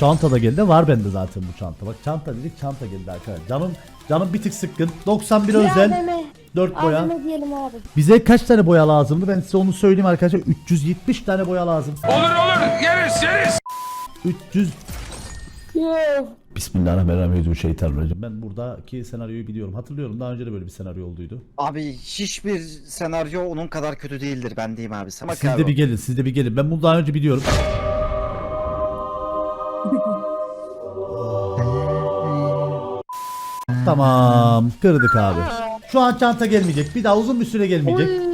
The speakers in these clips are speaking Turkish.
Çanta da geldi. Var bende zaten bu çanta. Bak çanta dedik çanta geldi arkadaşlar. Canım canım bir tık sıkkın. 91 özel. AVM. 4 boya. AVM diyelim abi. Bize kaç tane boya lazımdı? Ben size onu söyleyeyim arkadaşlar. 370 tane boya lazım. Olur olur yeriz yeriz. 300 Yok. Bismillahirrahmanirrahim. Şeytanirracim. Ben buradaki senaryoyu biliyorum. Hatırlıyorum. Daha önce de böyle bir senaryo olduydu. Abi hiçbir senaryo onun kadar kötü değildir ben diyeyim abi. Sana Siz de bir gelin. Siz de bir gelin. Ben bunu daha önce biliyorum. tamam. Kırdık abi. Şu an çanta gelmeyecek. Bir daha uzun bir süre gelmeyecek. Oy.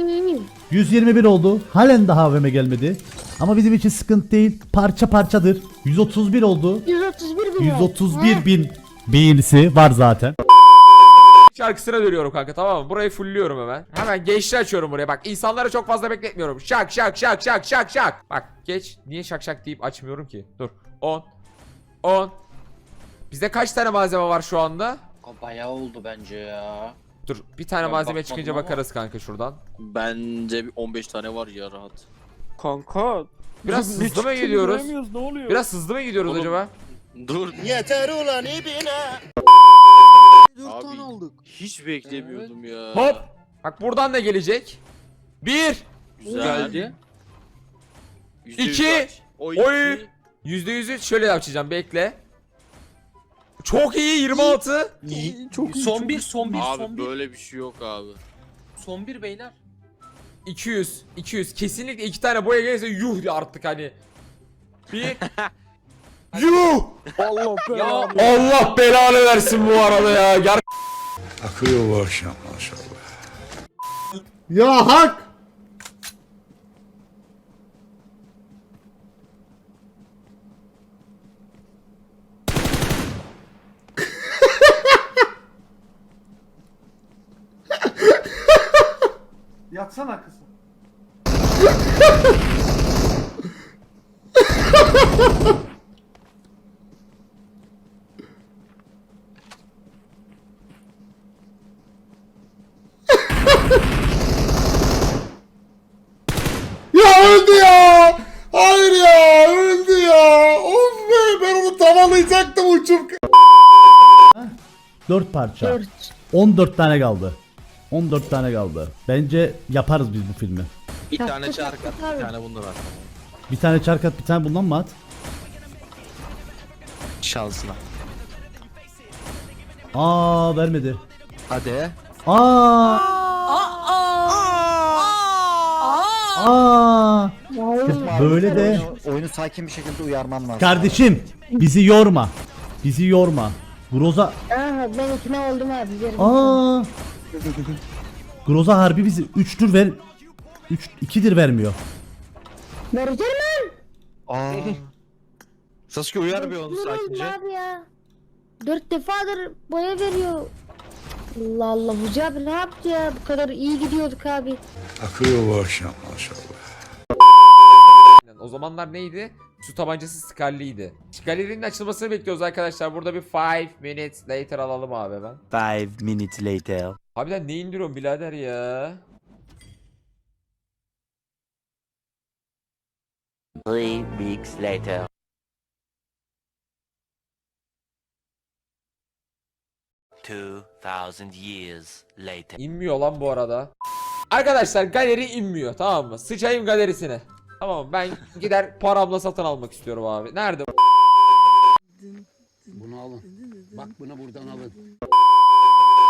121 oldu. Halen daha AVM gelmedi. Ama bizim için sıkıntı değil. Parça parçadır. 131 oldu. 131 bin. 131 bin beğenisi var zaten. Şarkısına dönüyorum kanka tamam mı? Burayı fullüyorum hemen. Hemen geçti açıyorum buraya bak. insanları çok fazla bekletmiyorum. Şak şak şak şak şak şak. Bak geç. Niye şak şak deyip açmıyorum ki? Dur. 10. 10. Bizde kaç tane malzeme var şu anda? Bayağı oldu bence ya. Dur bir tane Ben malzeme bakmadım çıkınca ama. bakarız kanka şuradan. Bence bir 15 tane var ya rahat. Kanka. Biraz ne hızlı mı çıktığını gidiyoruz? göremiyoruz, Ne oluyor? Biraz hızlı mı gidiyoruz Oğlum. acaba? Dur. Yeter ulan ibine. Abi hiç beklemiyordum ya. Hop. Bak buradan da gelecek. 1. Güzel. Geldi. Yüzde yüz İki. aç. Oy. Oy. İki. %100'ü şöyle yapacağım bekle. Çok iyi 26. Çok iyi, Son çok bir iyi. son bir son Abi bir. böyle bir şey yok abi. Son bir beyler. 200 200 kesinlikle iki tane boya gelirse yuh ya artık hani. Bir Yuh! Allah Ya Allah belanı versin bu arada ya. Ger Akıyor bu akşam maşallah. Ya hak! Yatsana kızım. Ya öldü ya! Hayır ya! Öldü ya! Of be! Ben onu tavalayacaktım uçup. 4 parça. 4. 14 tane kaldı. 14 tane kaldı. Bence yaparız biz bu filmi. Bir tane çark at, bir tane bunlar var. Bir tane çark at, bir tane bundan mı at? Şansına. Aa vermedi. Hadi. Aa! Aa! Böyle de Oyunu sakin bir şekilde uyarman lazım. kardeşim bizi yorma. Bizi yorma. Groza Aha ben ikna oldum abi. Verin. Aa! Groza harbi bizi 3'tür ver 3 2'dir vermiyor. Vereceğim lan. Aa. Sasuke uyar bir onu Sinir oldum sakince. abi ya. Dört defadır boya veriyor. Allah Allah Hoca abi ne yaptı ya? Bu kadar iyi gidiyorduk abi. Akıyor bu akşam maşallah. Zamanlar neydi? Su tabancası Scully'ydi. Scully'nin açılmasını bekliyoruz arkadaşlar. Burada bir 5 minutes later alalım abi ben. Five minutes later. Harbiden ne indiriyorsun birader ya? Three weeks later. Two thousand years later. İnmiyor lan bu arada. Arkadaşlar galeri inmiyor tamam mı? Sıçayım galerisine. Tamam ben gider paramla satın almak istiyorum abi. Nerede? Bunu alın. Bak bunu buradan alın.